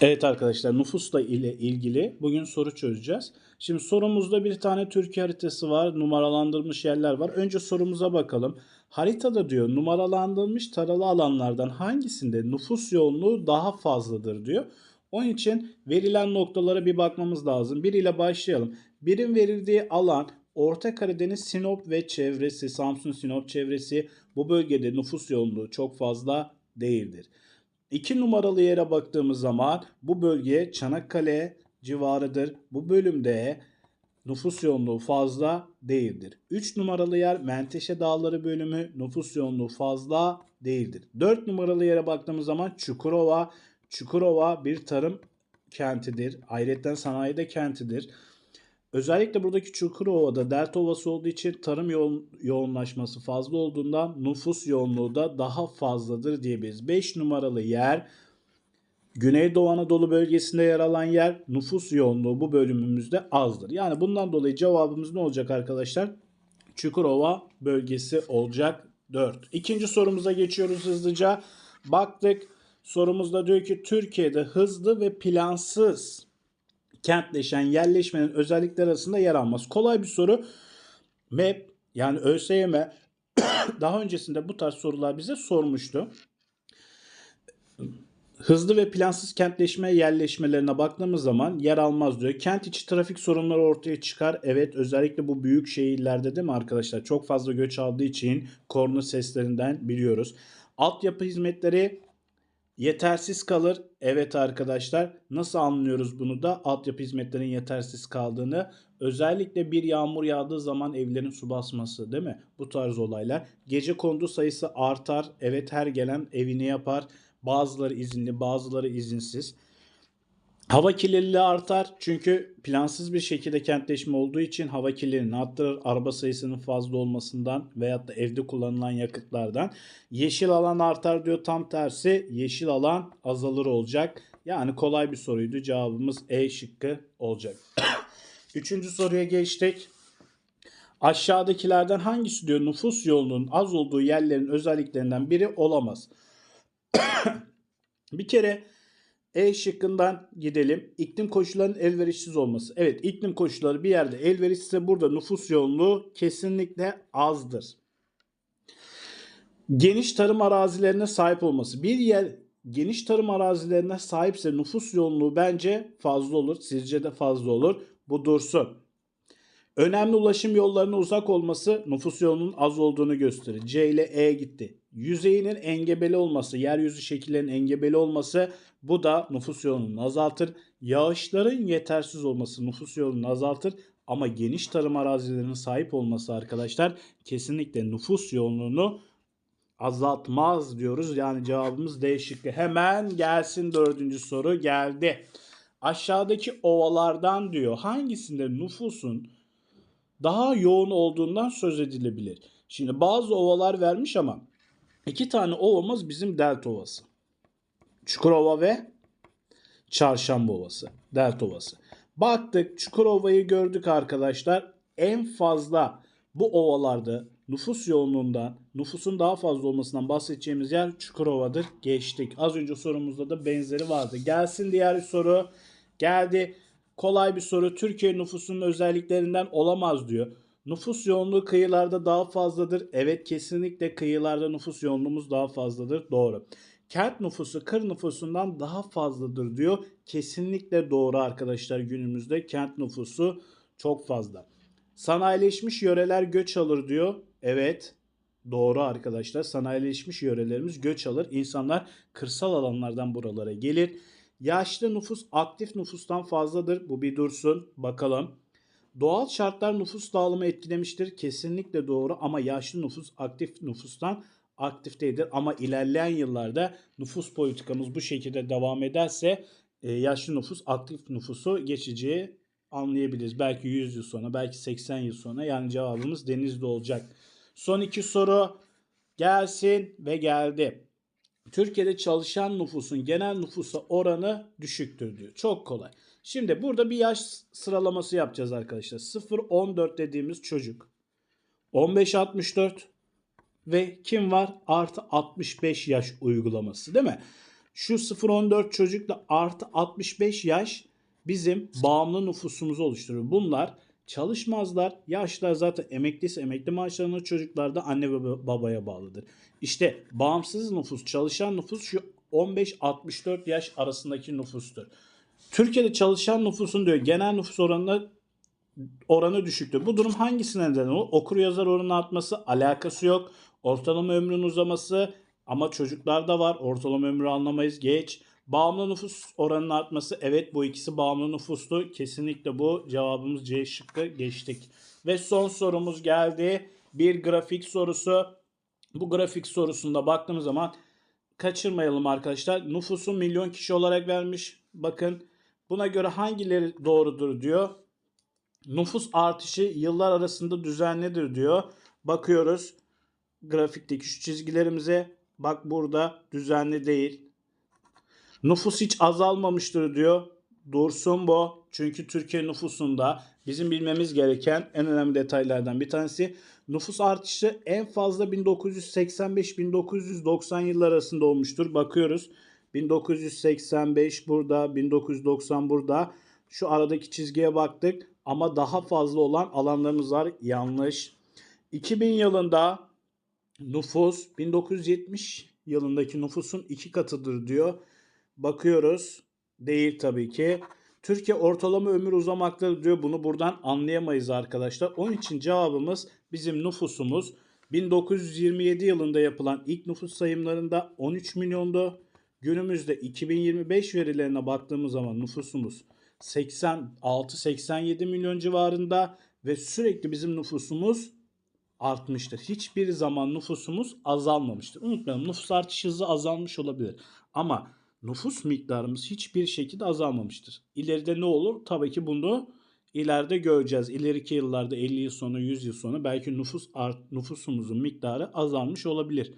Evet arkadaşlar nüfusla ile ilgili bugün soru çözeceğiz. Şimdi sorumuzda bir tane Türkiye haritası var. Numaralandırılmış yerler var. Önce sorumuza bakalım. Haritada diyor numaralandırılmış taralı alanlardan hangisinde nüfus yoğunluğu daha fazladır diyor. Onun için verilen noktalara bir bakmamız lazım. Bir ile başlayalım. Birin verildiği alan Orta Karadeniz, Sinop ve çevresi, Samsun, Sinop çevresi bu bölgede nüfus yoğunluğu çok fazla değildir. 2 numaralı yere baktığımız zaman bu bölge Çanakkale civarıdır. Bu bölümde nüfus yoğunluğu fazla değildir. 3 numaralı yer Menteşe Dağları bölümü nüfus yoğunluğu fazla değildir. 4 numaralı yere baktığımız zaman Çukurova. Çukurova bir tarım kentidir. Ayrıca sanayide kentidir. Özellikle buradaki Çukurova'da delta ovası olduğu için tarım yoğun, yoğunlaşması fazla olduğundan nüfus yoğunluğu da daha fazladır diyebiliriz. 5 numaralı yer Güneydoğu Anadolu bölgesinde yer alan yer nüfus yoğunluğu bu bölümümüzde azdır. Yani bundan dolayı cevabımız ne olacak arkadaşlar? Çukurova bölgesi olacak 4. İkinci sorumuza geçiyoruz hızlıca. Baktık sorumuzda diyor ki Türkiye'de hızlı ve plansız kentleşen yerleşmenin özellikleri arasında yer almaz. Kolay bir soru. MEP yani ÖSYM daha öncesinde bu tarz sorular bize sormuştu. Hızlı ve plansız kentleşme yerleşmelerine baktığımız zaman yer almaz diyor. Kent içi trafik sorunları ortaya çıkar. Evet özellikle bu büyük şehirlerde değil mi arkadaşlar? Çok fazla göç aldığı için korna seslerinden biliyoruz. Altyapı hizmetleri Yetersiz kalır. Evet arkadaşlar. Nasıl anlıyoruz bunu da? Altyapı hizmetlerinin yetersiz kaldığını. Özellikle bir yağmur yağdığı zaman evlerin su basması değil mi? Bu tarz olaylar. Gece kondu sayısı artar. Evet her gelen evini yapar. Bazıları izinli bazıları izinsiz. Hava kirliliği artar çünkü plansız bir şekilde kentleşme olduğu için hava kirliliğini arttırır. Araba sayısının fazla olmasından veyahut da evde kullanılan yakıtlardan. Yeşil alan artar diyor tam tersi yeşil alan azalır olacak. Yani kolay bir soruydu cevabımız E şıkkı olacak. Üçüncü soruya geçtik. Aşağıdakilerden hangisi diyor nüfus yoğunluğunun az olduğu yerlerin özelliklerinden biri olamaz. bir kere e şıkkından gidelim. İklim koşullarının elverişsiz olması. Evet iklim koşulları bir yerde elverişsizse burada nüfus yoğunluğu kesinlikle azdır. Geniş tarım arazilerine sahip olması. Bir yer geniş tarım arazilerine sahipse nüfus yoğunluğu bence fazla olur. Sizce de fazla olur. Bu dursun. Önemli ulaşım yollarına uzak olması nüfus yoğunluğunun az olduğunu gösterir. C ile E gitti. Yüzeyinin engebeli olması, yeryüzü şekillerinin engebeli olması bu da nüfus yoğunluğunu azaltır. Yağışların yetersiz olması nüfus yoğunluğunu azaltır. Ama geniş tarım arazilerinin sahip olması arkadaşlar kesinlikle nüfus yoğunluğunu azaltmaz diyoruz. Yani cevabımız D şıkkı. Hemen gelsin dördüncü soru geldi. Aşağıdaki ovalardan diyor hangisinde nüfusun daha yoğun olduğundan söz edilebilir. Şimdi bazı ovalar vermiş ama iki tane ovamız bizim delta ovası. Çukurova ve Çarşamba Ovası. Delta Ovası. Baktık Çukurova'yı gördük arkadaşlar. En fazla bu ovalarda nüfus yoğunluğundan, nüfusun daha fazla olmasından bahsedeceğimiz yer Çukurova'dır. Geçtik. Az önce sorumuzda da benzeri vardı. Gelsin diğer soru. Geldi. Kolay bir soru. Türkiye nüfusunun özelliklerinden olamaz diyor. Nüfus yoğunluğu kıyılarda daha fazladır. Evet kesinlikle kıyılarda nüfus yoğunluğumuz daha fazladır. Doğru. Kent nüfusu kır nüfusundan daha fazladır diyor. Kesinlikle doğru arkadaşlar günümüzde kent nüfusu çok fazla. Sanayileşmiş yöreler göç alır diyor. Evet doğru arkadaşlar sanayileşmiş yörelerimiz göç alır. İnsanlar kırsal alanlardan buralara gelir. Yaşlı nüfus aktif nüfustan fazladır. Bu bir dursun bakalım. Doğal şartlar nüfus dağılımı etkilemiştir. Kesinlikle doğru ama yaşlı nüfus aktif nüfustan aktifteydir. Ama ilerleyen yıllarda nüfus politikamız bu şekilde devam ederse e, yaşlı nüfus aktif nüfusu geçeceği anlayabiliriz. Belki 100 yıl sonra, belki 80 yıl sonra yani cevabımız denizde olacak. Son iki soru gelsin ve geldi. Türkiye'de çalışan nüfusun genel nüfusa oranı düşüktür diyor. Çok kolay. Şimdi burada bir yaş sıralaması yapacağız arkadaşlar. 0-14 dediğimiz çocuk. 15-64 ve kim var? Artı 65 yaş uygulaması değil mi? Şu 0-14 çocukla artı 65 yaş bizim bağımlı nüfusumuzu oluşturur. Bunlar çalışmazlar. Yaşlar zaten emekliyse emekli maaşlarına çocuklar da anne ve babaya bağlıdır. İşte bağımsız nüfus, çalışan nüfus şu 15-64 yaş arasındaki nüfustur. Türkiye'de çalışan nüfusun diyor genel nüfus oranına oranı düşüktür. Bu durum hangisine neden olur? Okur yazar oranı artması alakası yok. Ortalama ömrün uzaması ama çocuklarda var. Ortalama ömrü anlamayız. Geç. Bağımlı nüfus oranının artması. Evet bu ikisi bağımlı nüfuslu. Kesinlikle bu. Cevabımız C şıkkı. Geçtik. Ve son sorumuz geldi. Bir grafik sorusu. Bu grafik sorusunda baktığımız zaman kaçırmayalım arkadaşlar. Nüfusu milyon kişi olarak vermiş. Bakın buna göre hangileri doğrudur diyor. Nüfus artışı yıllar arasında düzenlidir diyor. Bakıyoruz grafikteki şu çizgilerimize. Bak burada düzenli değil. Nüfus hiç azalmamıştır diyor. Dursun bu. Çünkü Türkiye nüfusunda bizim bilmemiz gereken en önemli detaylardan bir tanesi nüfus artışı en fazla 1985-1990 yıllar arasında olmuştur. Bakıyoruz. 1985 burada, 1990 burada. Şu aradaki çizgiye baktık ama daha fazla olan alanlarımız var. Yanlış. 2000 yılında nüfus 1970 yılındaki nüfusun iki katıdır diyor. Bakıyoruz. Değil tabii ki. Türkiye ortalama ömür uzamaktadır diyor. Bunu buradan anlayamayız arkadaşlar. Onun için cevabımız bizim nüfusumuz 1927 yılında yapılan ilk nüfus sayımlarında 13 milyondu. Günümüzde 2025 verilerine baktığımız zaman nüfusumuz 86-87 milyon civarında ve sürekli bizim nüfusumuz artmıştır. Hiçbir zaman nüfusumuz azalmamıştır. Unutmayalım nüfus artış hızı azalmış olabilir. Ama nüfus miktarımız hiçbir şekilde azalmamıştır. İleride ne olur? Tabii ki bunu ileride göreceğiz. İleriki yıllarda 50 yıl sonra 100 yıl sonra belki nüfus art, nüfusumuzun miktarı azalmış olabilir.